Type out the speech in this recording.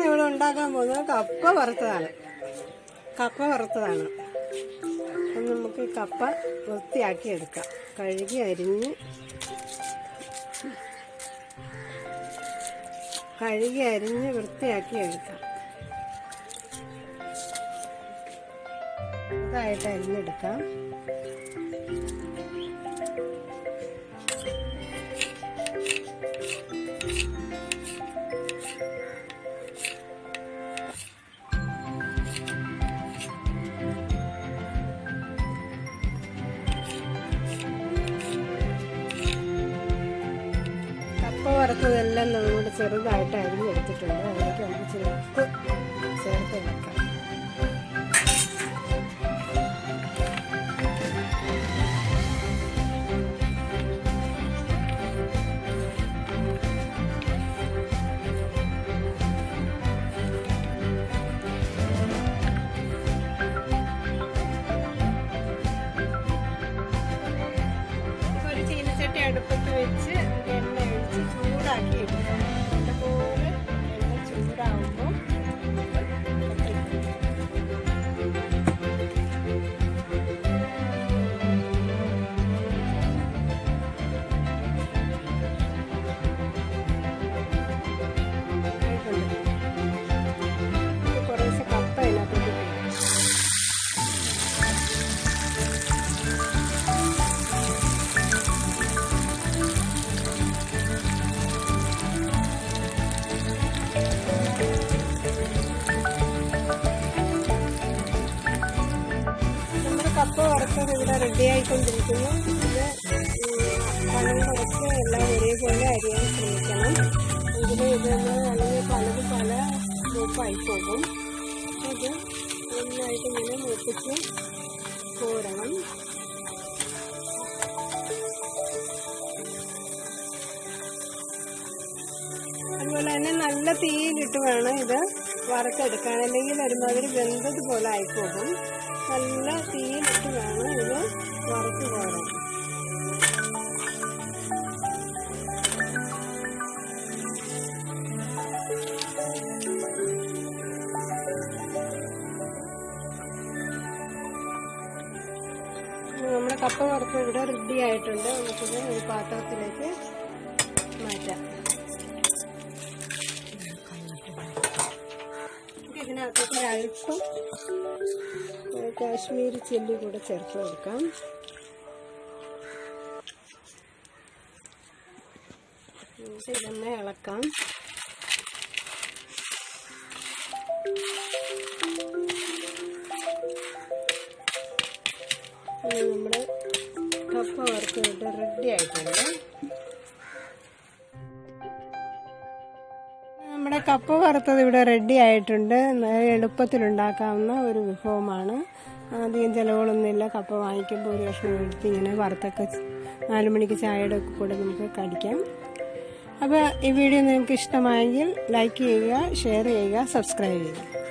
ഉണ്ടാക്കാൻ പോകുന്നത് കപ്പ വറുത്തതാണ്. കപ്പ വറുത്തതാണ്. അപ്പം നമുക്ക് കപ്പ വൃത്തിയാക്കി എടുക്കാം. കഴുകി അരിഞ്ഞ് കഴുകി അരിഞ്ഞ് വൃത്തിയാക്കി എടുക്കാം. ഇതായിട്ട് അരിഞ്ഞെടുക്കാം. വറുത്തതെല്ലാം നമ്മൾ ചെറുതായിട്ട് അരിഞ്ഞെടുത്തിട്ടുണ്ട് അതിലേക്ക് നമുക്ക് ചേർത്ത് ചേർത്ത് വെക്കാം. അടുപ്പത്ത് വെച്ച് 嗯。കപ്പ വറുത്തത് ഇവിടെ റെഡി ആയിക്കൊണ്ടിരിക്കുന്നു. ഇത് പണം കുറച്ച് എല്ലാം ഒരേപോലെ അരിയാൻ ശ്രമിക്കണം. ഇതിൽ ഇതൊന്ന് അല്ലെങ്കിൽ പലത് പല മൂപ്പായി പോകും. അത് നന്നായിട്ട് ഇങ്ങനെ മൂപ്പിച്ച് കോരണം. അതുപോലെ തന്നെ നല്ല തീയിലിട്ട് വേണം ഇത് വറുത്തെടുക്കാൻ അല്ലെങ്കിൽ ഒരുമാതിരി വെന്തത് പോലെ ആയിപ്പോകും നല്ല തീയിലിട്ട് വേണം ഇത് വറുത്ത് പോകാൻ നമ്മുടെ കപ്പ വറുത്ത് ഇവിടെ റെഡി ആയിട്ടുണ്ട്. നമുക്കിത് ഒരു പാത്രത്തിലേക്ക് മാറ്റാം. ഇതിനകത്തേക്ക് ഏ, കാശ്മീരി ചില്ലി കൂടെ ചേർത്ത് കൊടുക്കാം. ഇതൊന്ന് ഇളക്കാം. നമ്മുടെ കപ്പ വറുത്തിട്ട് റെഡി ആയിട്ടുണ്ട്. കപ്പ വറുത്തത് ഇവിടെ റെഡി ആയിട്ടുണ്ട്. എളുപ്പത്തിലുണ്ടാക്കാവുന്ന ഒരു വിഭവമാണ്. അധികം ചിലവുകളൊന്നുമില്ല. കപ്പ വാങ്ങിക്കുമ്പോൾ ഒരു കഷ്ണം എടുത്ത് ഇങ്ങനെ വറുത്തൊക്കെ നാല് മണിക്ക് ചായയുടെ കൂടെ നമുക്ക് കടിക്കാം. അപ്പോൾ ഈ വീഡിയോ നിങ്ങൾക്ക് ഇഷ്ടമായെങ്കിൽ ലൈക്ക് ചെയ്യുക ഷെയർ ചെയ്യുക സബ്സ്ക്രൈബ് ചെയ്യുക.